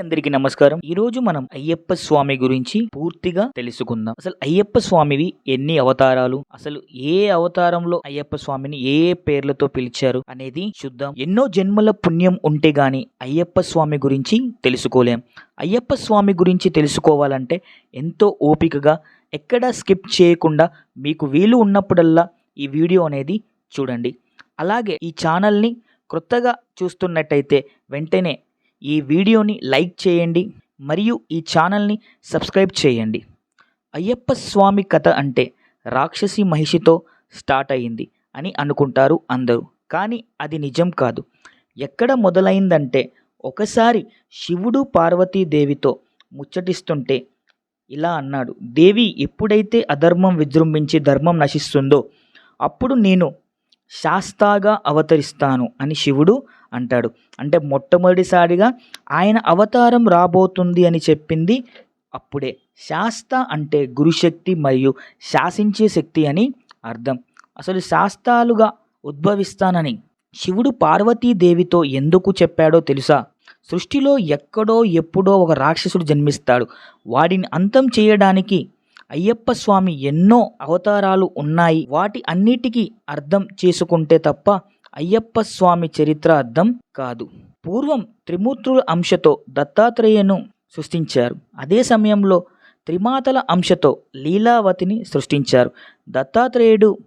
అందరికీ నమస్కారం. ఈ రోజు మనం అయ్యప్ప స్వామి గురించి పూర్తిగా తెలుసుకుందాం. అసలు అయ్యప్ప స్వామివి ఎన్ని అవతారాలు? అసలు ఏ అవతారంలో అయ్యప్ప స్వామిని ఏ ఏ పేర్లతో పిలిచారు అనేది చూద్దాం. ఎన్నో జన్మల పుణ్యం ఉంటే గాని అయ్యప్ప స్వామి గురించి తెలుసుకోలేం. అయ్యప్ప స్వామి గురించి తెలుసుకోవాలంటే ఎంతో ఓపికగా ఎక్కడా స్కిప్ చేయకుండా మీకు వీలు ఉన్నప్పుడల్లా ఈ వీడియో అనేది చూడండి. అలాగే ఈ ఛానల్ని క్రొత్తగా చూస్తున్నట్టయితే వెంటనే ఈ వీడియోని లైక్ చేయండి మరియు ఈ ఛానల్ని సబ్స్క్రైబ్ చేయండి. అయ్యప్ప స్వామి కథ అంటే రాక్షసి మహిషితో స్టార్ట్ అయ్యింది అని అనుకుంటారు అందరూ. కానీ అది నిజం కాదు. ఎక్కడ మొదలైందంటే ఒకసారి శివుడు పార్వతీదేవితో ముచ్చటిస్తుంటే ఇలా అన్నాడు దేవి ఎప్పుడైతే అధర్మం విజృంభించి ధర్మం నశిస్తుందో అప్పుడు నేను శాస్తాగా అవతరిస్తాను అని శివుడు అంటాడు. అంటే మొట్టమొదటిసారిగా ఆయన అవతారం రాబోతుంది అని చెప్పింది అప్పుడే. శాస్త అంటే గురుశక్తి మరియు శాసించే శక్తి అని అర్థం. అసలు శాస్తాలుగా ఉద్భవిస్తానని శివుడు పార్వతీదేవితో ఎందుకు చెప్పాడో తెలుసా? సృష్టిలో ఎక్కడో ఎప్పుడో ఒక రాక్షసుడు జన్మిస్తాడు. వాడిని అంతం చేయడానికి అయ్యప్ప స్వామి ఎన్నో అవతారాలు ఉన్నాయి. వాటి అన్నిటికీ అర్థం చేసుకుంటే తప్ప అయ్యప్ప స్వామి చరిత్ర అర్థం కాదు. పూర్వం త్రిమూర్తుల అంశతో దత్తాత్రేయను సృష్టించారు. అదే సమయంలో త్రిమాతల అంశతో లీలావతిని సృష్టించారు. దత్తాత్రేయుడు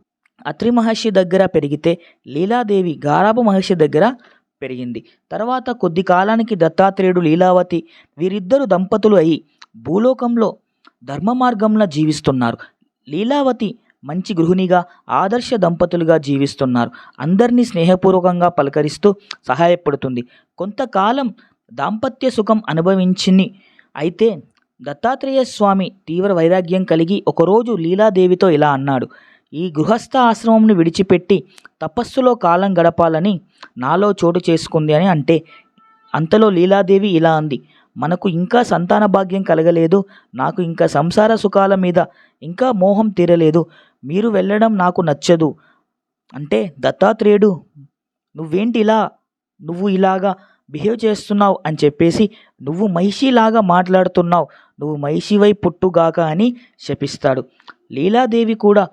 అత్రి మహర్షి దగ్గర పెరిగితే లీలాదేవి గారాబ మహర్షి దగ్గర పెరిగింది. తర్వాత కొద్ది కాలానికి దత్తాత్రేయుడు లీలావతి వీరిద్దరు దంపతులు అయి భూలోకంలో ధర్మ మార్గంలో జీవిస్తున్నారు. లీలావతి మంచి గృహిణిగా ఆదర్శ దంపతులుగా జీవిస్తున్నారు. అందరినీ స్నేహపూర్వకంగా పలకరిస్తూ సహాయపడుతుంది. కొంతకాలం దాంపత్య సుఖం అనుభవించింది అయితే దత్తాత్రేయ స్వామి తీవ్ర వైరాగ్యం కలిగి ఒకరోజు లీలాదేవితో ఇలా అన్నాడు ఈ గృహస్థ ఆశ్రమంను విడిచిపెట్టి తపస్సులో కాలం గడపాలని నాలో చోటు చేసుకుంది అని అంటే అంతలో లీలాదేవి ఇలా అంది మనకు ఇంకా సంతాన భాగ్యం కలగలేదు నాకు ఇంకా సంసార సుఖాల మీద ఇంకా మోహం తీరలేదు మీరు వెళ్ళడం నాకు నచ్చదు. అంటే దత్తాత్రేయుడు నువ్వేంటి ఇలా నువ్వు ఇలాగా బిహేవ్ చేస్తున్నావు? అని చెప్పేసి నువ్వు మహిషిలాగా మాట్లాడుతున్నావు నువ్వు మహిషివై పుట్టుగాక అని శపిస్తాడు. లీలాదేవి కూడా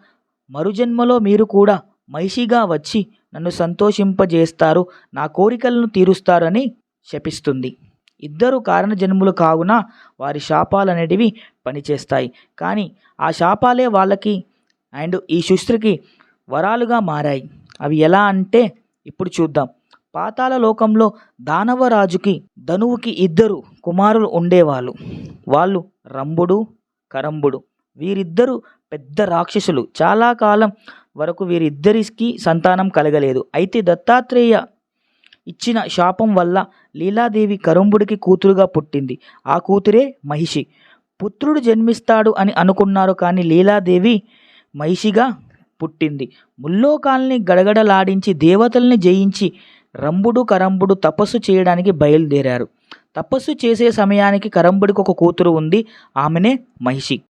మరుజన్మలో మీరు కూడా మహిషిగా వచ్చి నన్ను సంతోషింపజేస్తారు నా కోరికలను తీరుస్తారని శపిస్తుంది. ఇద్దరు కారణజన్ములు కావున వారి శాపాలు అనేటివి పనిచేస్తాయి. కానీ ఆ శాపాలే వాళ్ళకి అండ్ ఈ సృష్టికి వరాలుగా మారాయి. అవి ఎలా అంటే ఇప్పుడు చూద్దాం. పాతాల లోకంలో దానవరాజుకి ధనువుకి ఇద్దరు కుమారులు ఉండేవాళ్ళు. వాళ్ళు రంభుడు కరంబుడు వీరిద్దరు పెద్ద రాక్షసులు. చాలా కాలం వరకు వీరిద్దరికి సంతానం కలగలేదు. అయితే దత్తాత్రేయ ఇచ్చిన శాపం వల్ల లీలాదేవి కరంబుడికి కూతురుగా పుట్టింది. ఆ కూతురే మహిషి. పుత్రుడు జన్మిస్తాడు అని అనుకున్నారు కానీ లీలాదేవి మహిషిగా పుట్టింది. ముల్లోకాల్ని గడగడలాడించి దేవతల్ని జయించి రంభుడు కరంబుడు తపస్సు చేయడానికి బయలుదేరారు. తపస్సు చేసే సమయానికి కరంబుడికి ఒక కూతురు ఉంది. ఆమెనే మహిషి.